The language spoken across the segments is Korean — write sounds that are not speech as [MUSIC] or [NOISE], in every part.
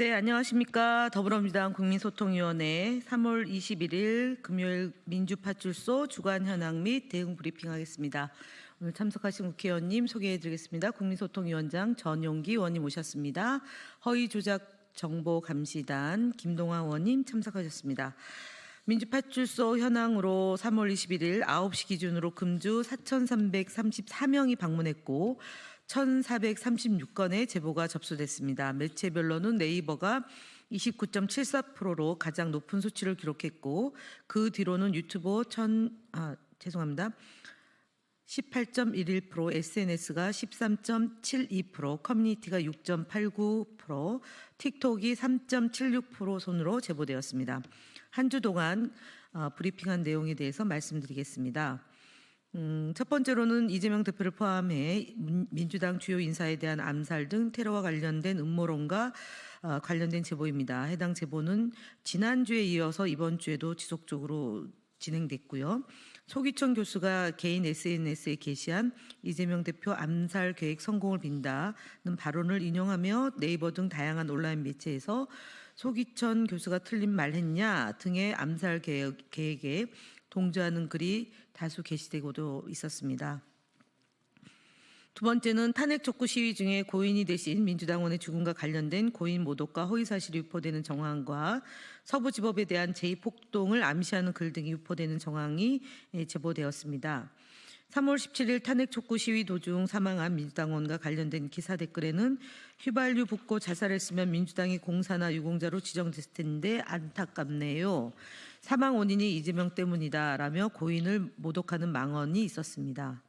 네, 안녕하십니까. 더불어민주당 국민소통위원회 3월 21일 금요일 민주파출소 주간 현황 및 대응 브리핑 하겠습니다. 오늘 참석하신 국회의원님 소개해 드리겠습니다. 국민소통위원장 전용기 의원님 오셨습니다. 허위 조작 정보 감시단 김동환 의원님 참석하셨습니다. 민주파출소 현황으로 3월 21일 9시 기준으로 금주 4,334명이 방문했고 1,436건의 제보가 접수됐습니다. 매체별로는 네이버가 29.74%로 가장 높은 수치를 기록했고 그 뒤로는 유튜브 1,000 아, 죄송합니다. 18.11%, SNS가 13.72%, 커뮤니티가 6.89%, 틱톡이 3.76% 손으로 제보되었습니다. 한 주 동안 어, 브리핑한 내용에 대해서 말씀드리겠습니다. 음, 첫 번째로는 이재명 대표를 포함해 민- 민주당 주요 인사에 대한 암살 등 테러와 관련된 음모론과 어, 관련된 제보입니다. 해당 제보는 지난주에 이어서 이번 주에도 지속적으로 진행됐고요. 소기천 교수가 개인 SNS에 게시한 이재명 대표 암살 계획 성공을 빈다는 발언을 인용하며 네이버 등 다양한 온라인 매체에서 소기천 교수가 틀린 말 했냐 등의 암살 계획, 계획에 동조하는 글이 다수 게시되고도 있었습니다. 두 번째는 탄핵 촉구 시위 중에 고인이 되신 민주당원의 죽음과 관련된 고인 모독과 허위 사실이 유포되는 정황과 서부지법에 대한 제2폭동을 암시하는 글 등이 유포되는 정황이 예, 제보되었습니다. 3월 17일 탄핵 촉구 시위 도중 사망한 민주당원과 관련된 기사 댓글에는 휘발유 붓고 자살했으면 민주당이 공사나 유공자로 지정됐을 텐데 안타깝네요. 사망 원인이 이재명 때문이다라며 고인을 모독하는 망언이 있었습니다.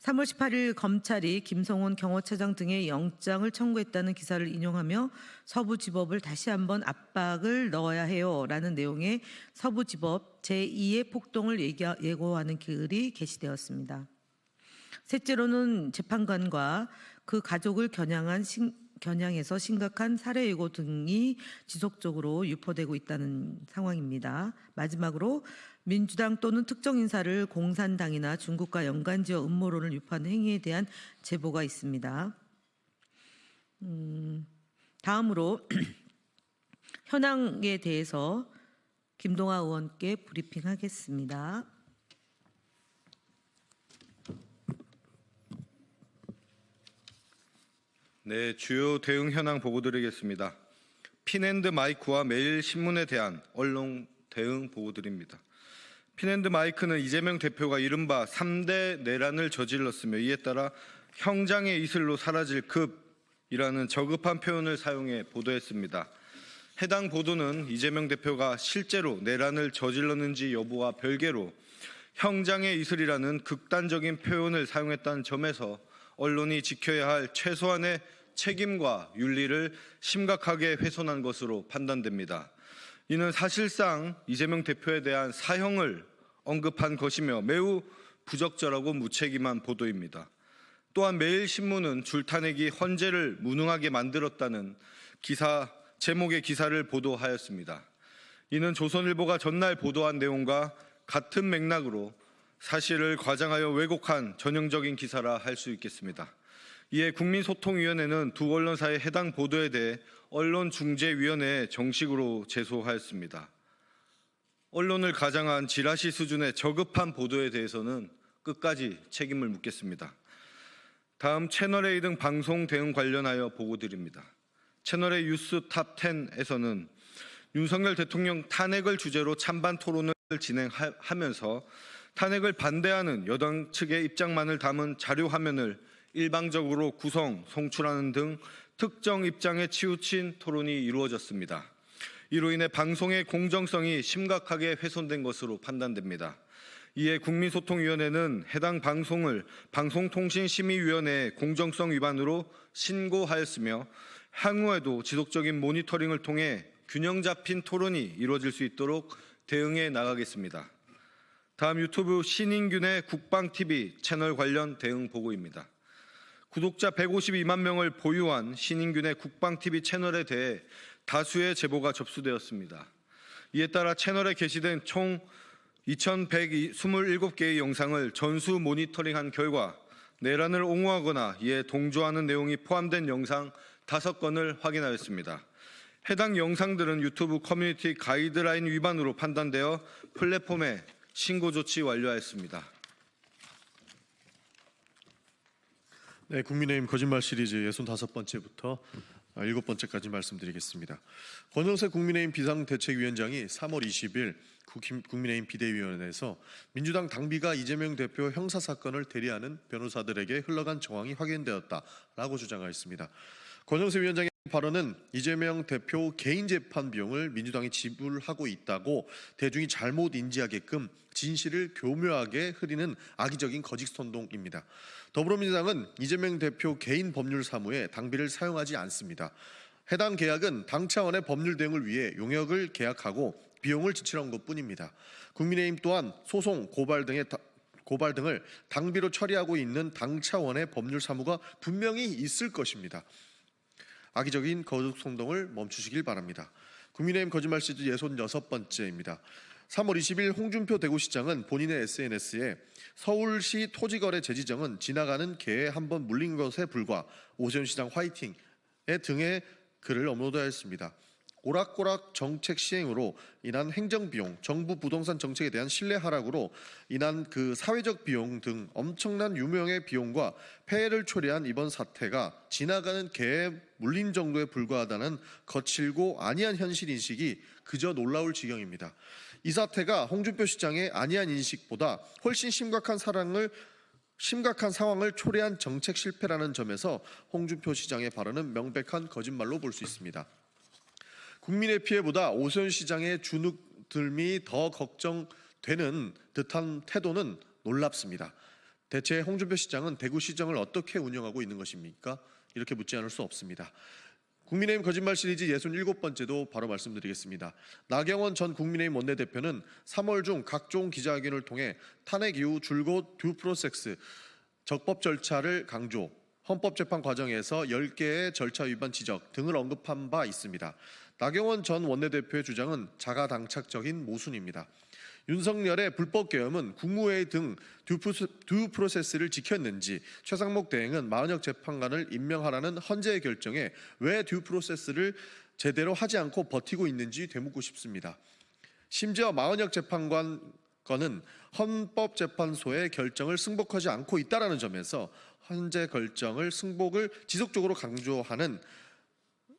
3월 18일 검찰이 김성훈 경호처장 등의 영장을 청구했다는 기사를 인용하며 서부지법을 다시 한번 압박을 넣어야 해요 라는 내용의 서부지법 제2의 폭동을 예고하는 글이 게시되었습니다. 셋째로는 재판관과 그 가족을 겨냥한 신- 겨냥해서 심각한 살해 예고 등이 지속적으로 유포되고 있다는 상황입니다. 마지막으로 민주당 또는 특정 인사를 공산당이나 중국과 연관지어 음모론을 유포하는 행위에 대한 제보가 있습니다. 음, 다음으로 [CLEARS THROAT] 현황에 대해서 김동아 의원께 브리핑하겠습니다. 네, 주요 대응 현황 보고 드리겠습니다. 핀앤드 마이크와 매일 신문에 대한 언론 대응 보고 드립니다. 핀앤드 마이크는 이재명 대표가 이른바 3대 내란을 저질렀으며 이에 따라 형장의 이슬로 사라질 급이라는 저급한 표현을 사용해 보도했습니다. 해당 보도는 이재명 대표가 실제로 내란을 저질렀는지 여부와 별개로 형장의 이슬이라는 극단적인 표현을 사용했다는 점에서 언론이 지켜야 할 최소한의 책임과 윤리를 심각하게 훼손한 것으로 판단됩니다. 이는 사실상 이재명 대표에 대한 사형을 언급한 것이며 매우 부적절하고 무책임한 보도입니다. 또한 매일신문은 줄타내기 헌재를 무능하게 만들었다는 기사 제목의 기사를 보도하였습니다. 이는 조선일보가 전날 보도한 내용과 같은 맥락으로 사실을 과장하여 왜곡한 전형적인 기사라 할 수 있겠습니다. 이에 국민소통위원회는 두 언론사의 해당 보도에 대해 언론중재위원회에 정식으로 제소하였습니다. 언론을 가장한 지라시 수준의 저급한 보도에 대해서는 끝까지 책임을 묻겠습니다. 다음 채널A 등 방송 대응 관련하여 보고 드립니다. 채널A 뉴스 탑 10에서는 윤석열 대통령 탄핵을 주제로 찬반 토론을 진행하면서 탄핵을 반대하는 여당 측의 입장만을 담은 자료 화면을 일방적으로 구성, 송출하는 등 특정 입장에 치우친 토론이 이루어졌습니다. 이로 인해 방송의 공정성이 심각하게 훼손된 것으로 판단됩니다. 이에 국민소통위원회는 해당 방송을 방송통신심의위원회에 공정성 위반으로 신고하였으며 향후에도 지속적인 모니터링을 통해 균형 잡힌 토론이 이루어질 수 있도록 대응해 나가겠습니다. 다음 유튜브 신인균의 국방TV 채널 관련 대응 보고입니다. 구독자 152만 명을 보유한 신인균의 국방TV 채널에 대해 다수의 제보가 접수되었습니다. 이에 따라 채널에 게시된 총 2,127개의 영상을 전수 모니터링한 결과 내란을 옹호하거나 이에 동조하는 내용이 포함된 영상 5건을 확인하였습니다. 해당 영상들은 유튜브 커뮤니티 가이드라인 위반으로 판단되어 플랫폼에 신고 조치 완료하였습니다. 네, 국민의힘 거짓말 시리즈 65번째부터 일곱 번째까지 말씀드리겠습니다. 권영세 국민의힘 비상대책위원장이 3월 20일 국- 국민의힘 비대위원회에서 민주당 당비가 이재명 대표 형사 사건을 대리하는 변호사들에게 흘러간 정황이 확인되었다라고 주장하였습니다. 권영세 위원장의 발언은 이재명 대표 개인 재판 비용을 민주당이 지불하고 있다고 대중이 잘못 인지하게끔 진실을 교묘하게 흐리는 악의적인 거짓 선동입니다. 더불어민주당은 이재명 대표 개인 법률 사무에 당비를 사용하지 않습니다. 해당 계약은 당 차원의 법률 대응을 위해 용역을 계약하고 비용을 지출한 것뿐입니다. 국민의힘 또한 소송, 고발 등의 다- 고발 등을 당비로 처리하고 있는 당 차원의 법률 사무가 분명히 있을 것입니다. 악의적인 거듭 선동을 멈추시길 바랍니다. 국민의힘 거짓말 시즈 예손 여섯 번째입니다. 3월 20일 홍준표 대구시장은 본인의 SNS에 서울시 토지거래 재지정은 지나가는 개에 한번 물린 것에 불과 오세훈 시장 화이팅의 등의 글을 업로드하였습니다. 오락고락 정책 시행으로 인한 행정 비용, 정부 부동산 정책에 대한 신뢰 하락으로 인한 그 사회적 비용 등 엄청난 유명의 비용과 폐해를 초래한 이번 사태가 지나가는 개에 물린 정도에 불과하다는 거칠고 아니한 현실 인식이 그저 놀라울 지경입니다. 이 사태가 홍준표 시장의 아니한 인식보다 훨씬 심각한 사랑을 심각한 상황을 초래한 정책 실패라는 점에서 홍준표 시장의 발언은 명백한 거짓말로 볼 수 있습니다. 국민의 피해보다 오세훈 시장의 주눅들미 더 걱정되는 듯한 태도는 놀랍습니다. 대체 홍준표 시장은 대구시정을 어떻게 운영하고 있는 것입니까? 이렇게 묻지 않을 수 없습니다. 국민의힘 거짓말 시리즈 67번째도 바로 말씀드리겠습니다. 나경원 전 국민의힘 원내대표는 3월 중 각종 기자회견을 통해 탄핵 이후 줄곧 듀 프로섹스 적법 절차를 강조, 헌법재판 과정에서 10개의 절차 위반 지적 등을 언급한 바 있습니다. 나경원 전 원내대표의 주장은 자가당착적인 모순입니다. 윤석열의 불법 계엄은 국무회의 등듀 프로세스를 지켰는지 최상목 대행은 마은혁 재판관을 임명하라는 헌재의 결정에 왜 듀 프로세스를 제대로 하지 않고 버티고 있는지 되묻고 싶습니다. 심지어 마은혁 재판관 건은 헌법재판소의 결정을 승복하지 않고 있다라는 점에서 헌재 결정을 승복을 지속적으로 강조하는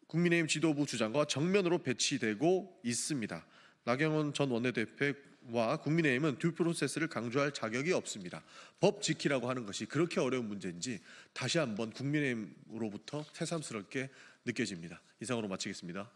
국민의힘 지도부 주장과 정면으로 배치되고 있습니다. 나경원 전 원내대표 와 국민의힘은 듀 프로세스를 강조할 자격이 없습니다. 법 지키라고 하는 것이 그렇게 어려운 문제인지 다시 한번 국민의힘으로부터 새삼스럽게 느껴집니다. 이상으로 마치겠습니다.